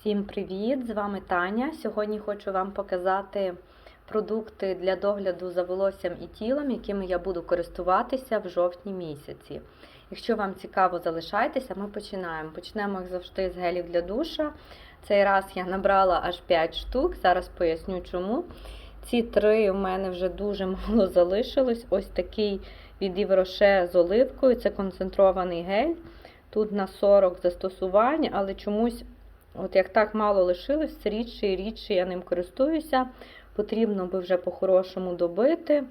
Всім привіт! З вами Таня. Сьогодні хочу вам показати продукти для догляду за волоссям і тілом, якими я буду користуватися в жовтні місяці. Якщо вам цікаво, залишайтеся, ми починаємо. Почнемо, як завжди, з гелів для душа. Цей раз я набрала аж 5 штук, зараз поясню чому. Ці три у мене вже дуже мало залишилось. Ось такий від Івроше з оливкою, це концентрований гель. Тут на 40 застосувань, але чомусь, от як так мало лишилось, все рідше і рідше я ним користуюся. Потрібно би вже по-хорошому добити.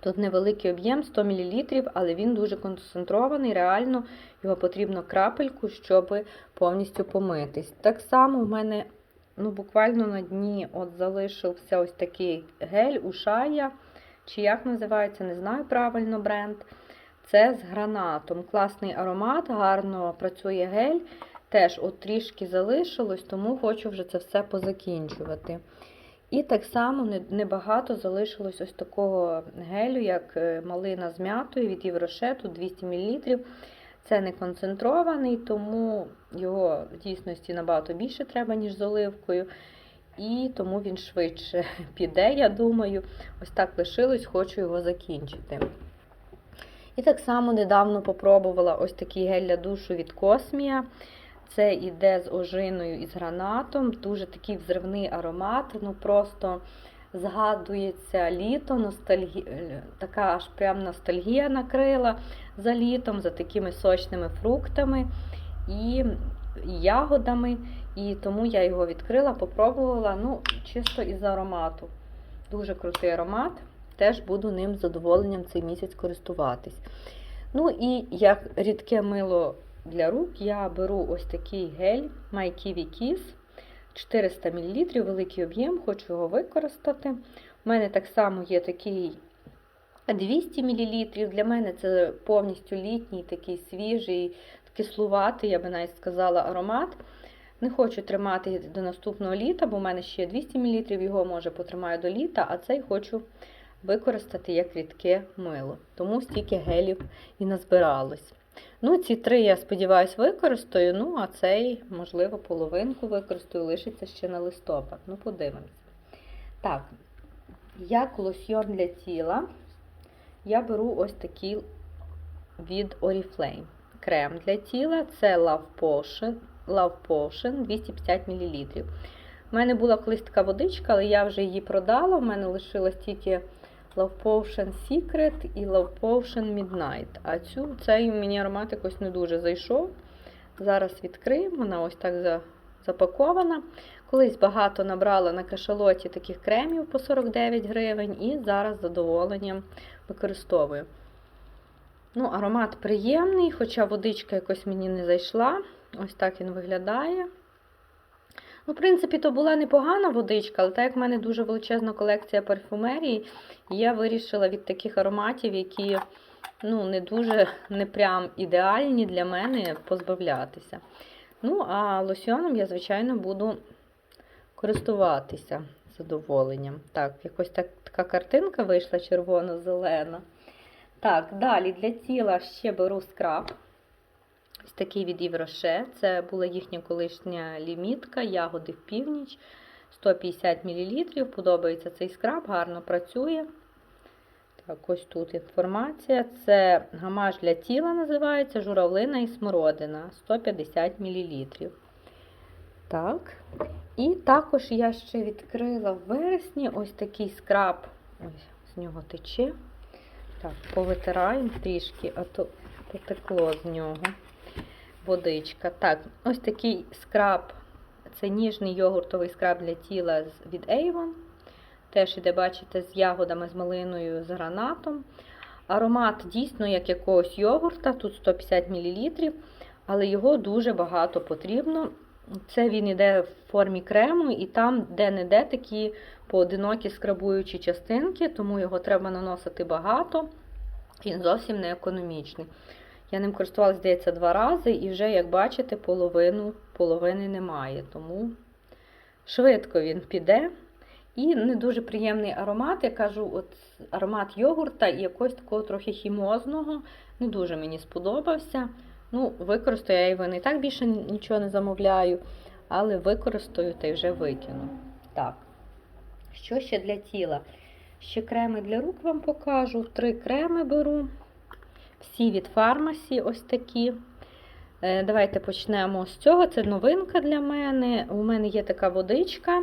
Тут невеликий об'єм 100 мл, але він дуже концентрований. Реально його потрібно крапельку, щоб повністю помитись. Так само в мене ну, буквально на дні от залишився ось такий гель у шая, чи як називається, не знаю правильно бренд. Це з гранатом. Класний аромат, гарно працює гель. Теж от трішки залишилось, тому хочу вже це все позакінчувати. І так само небагато залишилось ось такого гелю, як малина з м'ятою від Євроше, тут 200 мл. Це не концентрований, тому його в дійсності набагато більше треба, ніж з оливкою. І тому він швидше піде, я думаю. Ось так лишилось, хочу його закінчити. І так само недавно попробувала ось такий гель для душу від Космія. Це іде з ожиною і з гранатом. Дуже такий взривний аромат. Ну просто згадується літо, ностальгі... така аж прям ностальгія накрила за літом, за такими сочними фруктами і ягодами. І тому я його відкрила, попробувала, ну, чисто із аромату. Дуже крутий аромат. Теж буду ним з задоволенням цей місяць користуватись. Ну і як рідке мило для рук, я беру ось такий гель My Kiwi Kiss 400 мл, великий об'єм, хочу його використати. У мене так само є такий 200 мл. Для мене це повністю літній, такий свіжий, кислуватий, я би навіть сказала, аромат. Не хочу тримати до наступного літа, бо в мене ще 200 мл, його може потримаю до літа, а цей хочу використати як рідке мило. Тому стільки гелів і назбиралось. Ну, ці три, я сподіваюся, використаю, ну, а цей, можливо, половинку використаю, лишиться ще на листопад. Ну, подивимося. Так, як лосьйон для тіла, я беру ось такий від Oriflame. Крем для тіла це Love Potion, Love Potion 250 мл. У мене була колись така водичка, але я вже її продала. У мене лишилось тільки Love Potion Secret і Love Potion Midnight. А цю, цей мені аромат якось не дуже зайшов. Зараз відкриємо, вона ось так запакована. Колись багато набрала на кашалоті таких кремів по 49 гривень, і зараз з задоволенням використовую. Ну, Аромат приємний, хоча водичка якось мені не зайшла. Ось так він виглядає. Ну, В принципі, то була непогана водичка, але так як в мене дуже величезна колекція парфумерії, я вирішила від таких ароматів, які ну, не дуже не прям ідеальні для мене, позбавлятися. Ну, а лосьоном я, звичайно, буду користуватися задоволенням. Так, якось так, така картинка вийшла червоно-зелена. Так, далі для тіла ще беру скраб. Такий від Євроше. Це була їхня колишня лімітка, ягоди в північ. 150 мл. Подобається цей скраб, гарно працює. Так, ось тут інформація. Це гамаш для тіла називається журавлина і смородина 150 мл. Так. І також я ще відкрила в вересні ось такий скраб. Ось, з нього тече. Так, повитираємо трішки, а то потекло з нього водичка. Так, ось такий скраб. Це ніжний йогуртовий скраб для тіла від Avon. Теж іде, бачите, з ягодами, з малиною, з гранатом. Аромат дійсно як якогось йогурта, тут 150 мл, але його дуже багато потрібно. Це він йде в формі крему, і там, де-не-де такі поодинокі скрабуючі частинки, тому його треба наносити багато. Він зовсім не економічний. Я ним користувалася, здається, два рази, і вже, як бачите, половину, половини немає. Тому швидко він піде. І не дуже приємний аромат. Я кажу, от аромат йогурта і якогось такого трохи хімозного. Не дуже мені сподобався. Ну, використаю я його не так більше нічого не замовляю. але використаю та й вже викину. Так, що ще для тіла? Ще креми для рук вам покажу. Три креми беру. Всі від фармасі ось такі. Е, Давайте почнемо з цього. Це новинка для мене. У мене є така водичка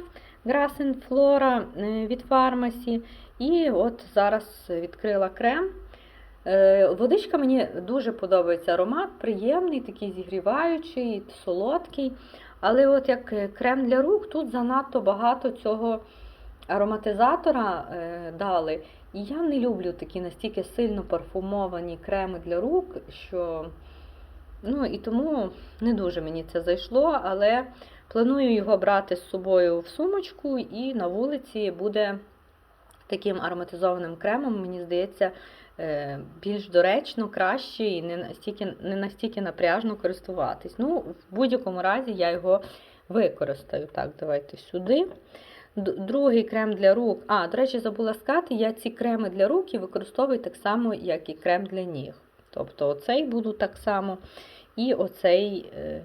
Flora е, від фармасі. І от зараз відкрила крем. Е, Водичка мені дуже подобається аромат, приємний, такий зігріваючий, солодкий. Але от як крем для рук, тут занадто багато цього ароматизатора дали. І я не люблю такі настільки сильно парфумовані креми для рук, що ну і тому не дуже мені це зайшло, але планую його брати з собою в сумочку і на вулиці буде таким ароматизованим кремом, мені здається, е, більш доречно, краще і не настільки, не настільки напряжно користуватись. Ну, в будь-якому разі я його використаю. Так, давайте сюди. Другий крем для рук. А, до речі, забула сказати, я ці креми для рук використовую так само, як і крем для ніг. Тобто оцей буду так само, і оцей е,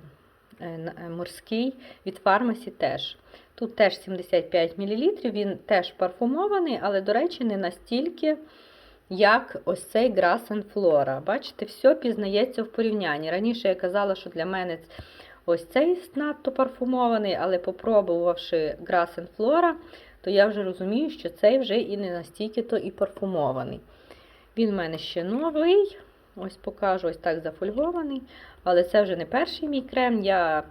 е, е, морський від фармасі теж. Тут теж 75 мл, він теж парфумований, але, до речі, не настільки, як ось цей Grass Flora. Бачите, все пізнається в порівнянні. Раніше я казала, що для мене ось цей надто парфумований, але попробувавши Grass Flora, то я вже розумію, що цей вже і не настільки то і парфумований. Він в мене ще новий. Ось покажу, ось так зафольгований. Але це вже не перший мій крем. Я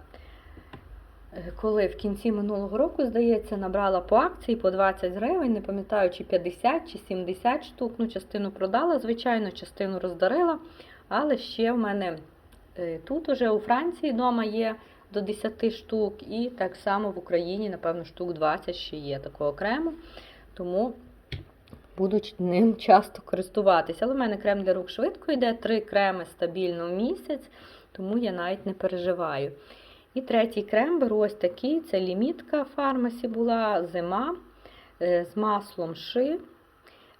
е, коли в кінці минулого року, здається, набрала по акції по 20 гривень, не пам'ятаю, чи 50 чи 70 штук. Ну, частину продала, звичайно, частину роздарила. Але ще в мене тут уже у Франції вдома є до 10 штук, і так само в Україні, напевно, штук 20 ще є такого крему. Тому буду ним часто користуватися. Але в мене крем для рук швидко йде, три креми стабільно в місяць, тому я навіть не переживаю. І третій крем беру ось такий, це лімітка фармасі була зима е, з маслом ши.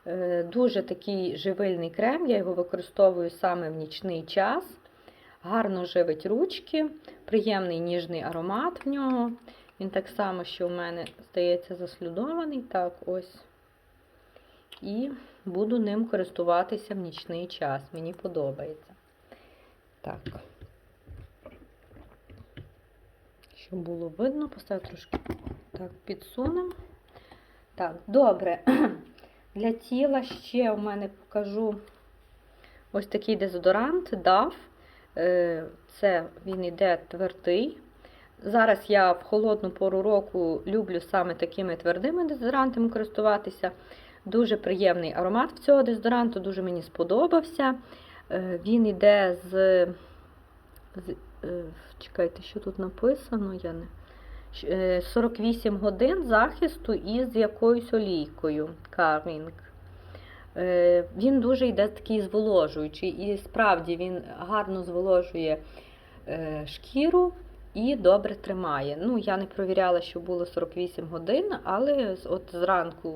Е, Дуже такий живильний крем, я його використовую саме в нічний час. Гарно живить ручки, приємний ніжний аромат в нього. Він так само, що в мене, здається, заслюдований. Так, ось. І буду ним користуватися в нічний час. Мені подобається. Так. Щоб було видно, поставлю трошки так, підсунемо. Так, добре. Для тіла ще в мене покажу ось такий дезодорант DAF. Е, Це він іде твердий. Зараз я в холодну пору року люблю саме такими твердими дезодорантами користуватися. Дуже приємний аромат в цього дезодоранту, дуже мені сподобався. Е, Він іде з. з е, чекайте, що тут написано? Я не. Е, 48 годин захисту із якоюсь олійкою. Кармінг. Е, Він дуже йде такий зволожуючий, і справді він гарно зволожує е, шкіру і добре тримає. Ну, я не провіряла, що було 48 годин, але от зранку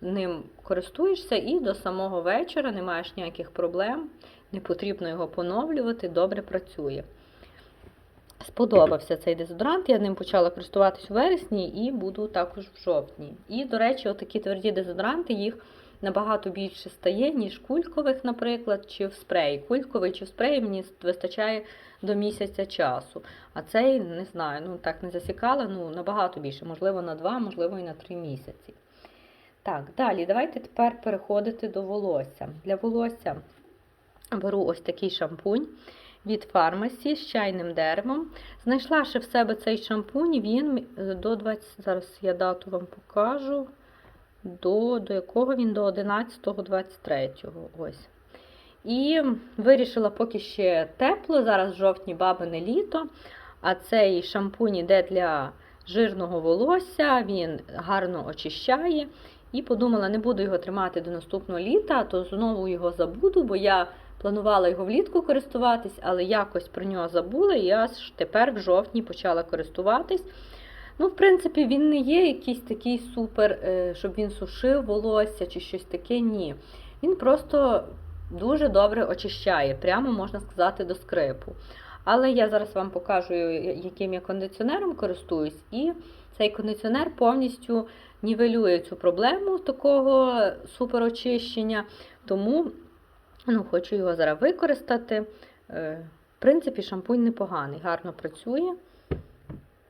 ним користуєшся і до самого вечора не маєш ніяких проблем, не потрібно його поновлювати, добре працює. Сподобався цей дезодорант, я ним почала користуватись у вересні і буду також в жовтні. І, до речі, отакі тверді дезодоранти, їх набагато більше стає, ніж кулькових, наприклад, чи в спреї. Кульковий чи в спреї мені вистачає до місяця часу. А цей, не знаю, ну так не засікала, ну набагато більше, можливо, на два, можливо, і на три місяці. Так, далі, давайте тепер переходити до волосся. Для волосся беру ось такий шампунь від фармасі з чайним деревом. Знайшла ще в себе цей шампунь, він е, до 20, зараз я дату вам покажу, до, до якого він до 11-23. Ось. І вирішила, поки ще тепло, зараз жовтні бабине літо, а цей шампунь іде для жирного волосся, він гарно очищає. І подумала, не буду його тримати до наступного літа, то знову його забуду, бо я планувала його влітку користуватись, але якось про нього забула, і я аж тепер в жовтні почала користуватись. Ну, в принципі, він не є якийсь такий супер, е, щоб він сушив волосся чи щось таке. Ні. Він просто дуже добре очищає, прямо можна сказати, до скрипу. Але я зараз вам покажу, яким я кондиціонером користуюсь, і цей кондиціонер повністю нівелює цю проблему такого суперочищення. Тому ну, хочу його зараз використати. Е, В принципі, шампунь непоганий, гарно працює.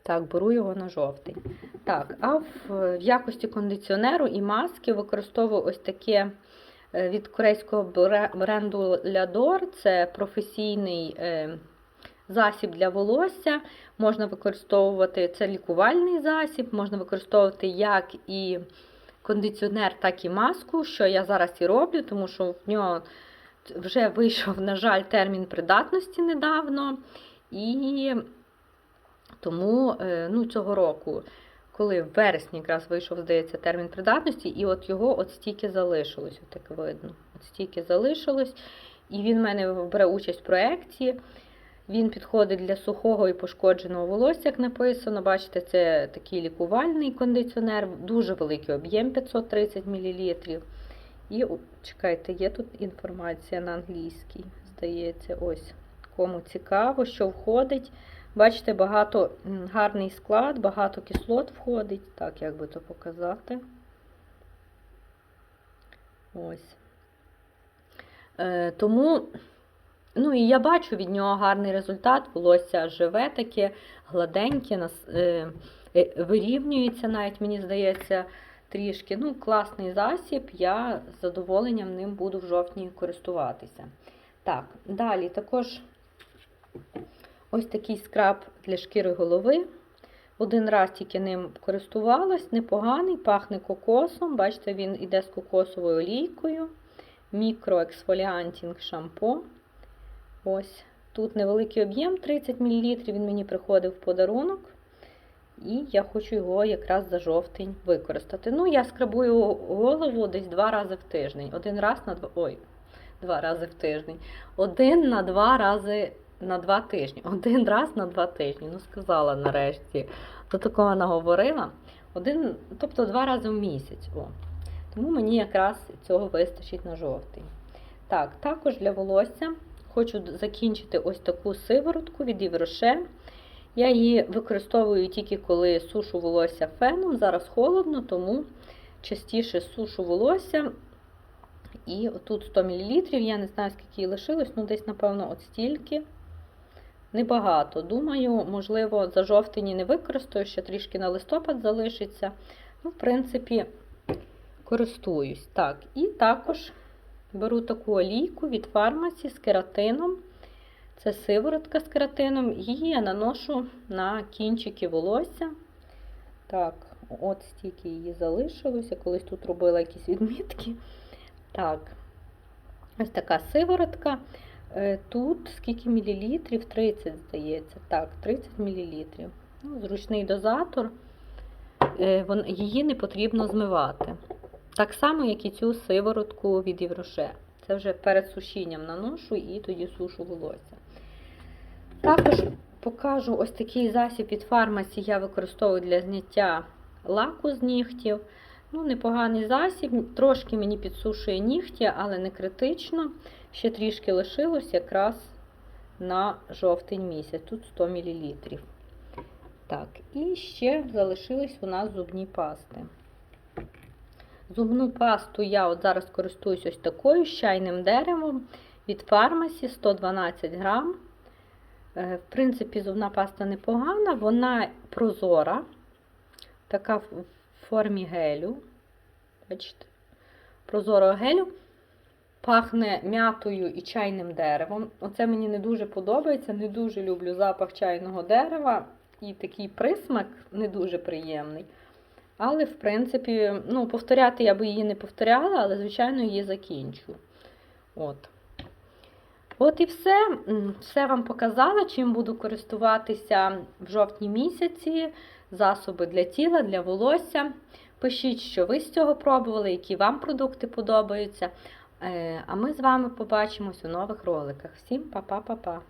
Так, беру його на жовтий. Так, а в, в якості кондиціонеру і маски використовую ось таке е, від корейського бренду Lядор. Це професійний е, засіб для волосся. Можна використовувати це лікувальний засіб, можна використовувати як і кондиціонер, так і маску, що я зараз і роблю, тому що в нього вже вийшов, на жаль, термін придатності недавно. І тому е, ну, цього року, коли в вересні якраз вийшов, здається, термін придатності, і от його от стільки залишилось, от так видно. От стільки залишилось. І він в мене бере участь в проєкті. Він підходить для сухого і пошкодженого волосся, як написано. Бачите, це такий лікувальний кондиціонер, дуже великий об'єм 530 мл. І чекайте, є тут інформація на англійській. Здається, ось кому цікаво, що входить. Бачите, багато гарний склад, багато кислот входить. Так, як би то показати. Ось. Е, тому, ну і я бачу від нього гарний результат. Волосся живе таке, гладеньке, е, е, вирівнюється навіть, мені здається, трішки. Ну, класний засіб, я з задоволенням ним буду в жовтні користуватися. Так, далі також ось такий скраб для шкіри голови. Один раз тільки ним користувалась, непоганий, пахне кокосом. Бачите, він іде з кокосовою олійкою. Мікроексфоліантінг шампо. Ось тут невеликий об'єм 30 мл. Він мені приходив в подарунок. І я хочу його якраз за жовтень використати. Ну, я скрабую голову десь два рази в тиждень. Один раз на два. Ой, два рази в тиждень. Один на два рази на два тижні. Один раз на два тижні. Ну, сказала нарешті. До такого наговорила. Один, тобто два рази в місяць. О. Тому мені якраз цього вистачить на жовтий. Так, також для волосся хочу закінчити ось таку сиворотку від Івроше. Я її використовую тільки коли сушу волосся феном. Зараз холодно, тому частіше сушу волосся. І тут 100 мл, я не знаю, скільки її лишилось, ну десь, напевно, от стільки. Небагато. Думаю, можливо, за жовтені не використаю, ще трішки на листопад залишиться. Ну, в принципі, користуюсь. Так, і також беру таку олійку від фармасі з кератином. Це сиворотка з кератином. Її я наношу на кінчики волосся. Так, от стільки її залишилося. Колись тут робила якісь відмітки. Так, ось така сиворотка. Е, Тут скільки мілілітрів? 30, здається. Так, 30 мілілітрів. Ну, зручний дозатор. Е, Її не потрібно змивати. Так само, як і цю сиворотку від Євроше. Це вже перед сушінням наношу і тоді сушу волосся. Також покажу ось такий засіб від фармасі я використовую для зняття лаку з нігтів. Ну, непоганий засіб, трошки мені підсушує нігті, але не критично. Ще трішки лишилось якраз на жовтень місяць. Тут 100 мл. Так, і ще залишились у нас зубні пасти. Зубну пасту я от зараз користуюсь ось такою з чайним деревом від фармасі 112 грам. Е, В принципі, зубна паста непогана, вона прозора, така формі гелю. Бачите, прозорого гелю. Пахне м'ятою і чайним деревом. Оце мені не дуже подобається, не дуже люблю запах чайного дерева. І такий присмак не дуже приємний. Але, в принципі, ну, повторяти я би її не повторяла, але, звичайно, її закінчу. От. От і все. Все вам показала, чим буду користуватися в жовтні місяці. Засоби для тіла, для волосся. Пишіть, що ви з цього пробували, які вам продукти подобаються. Е, А ми з вами побачимось у нових роликах. Всім па-па-па-па!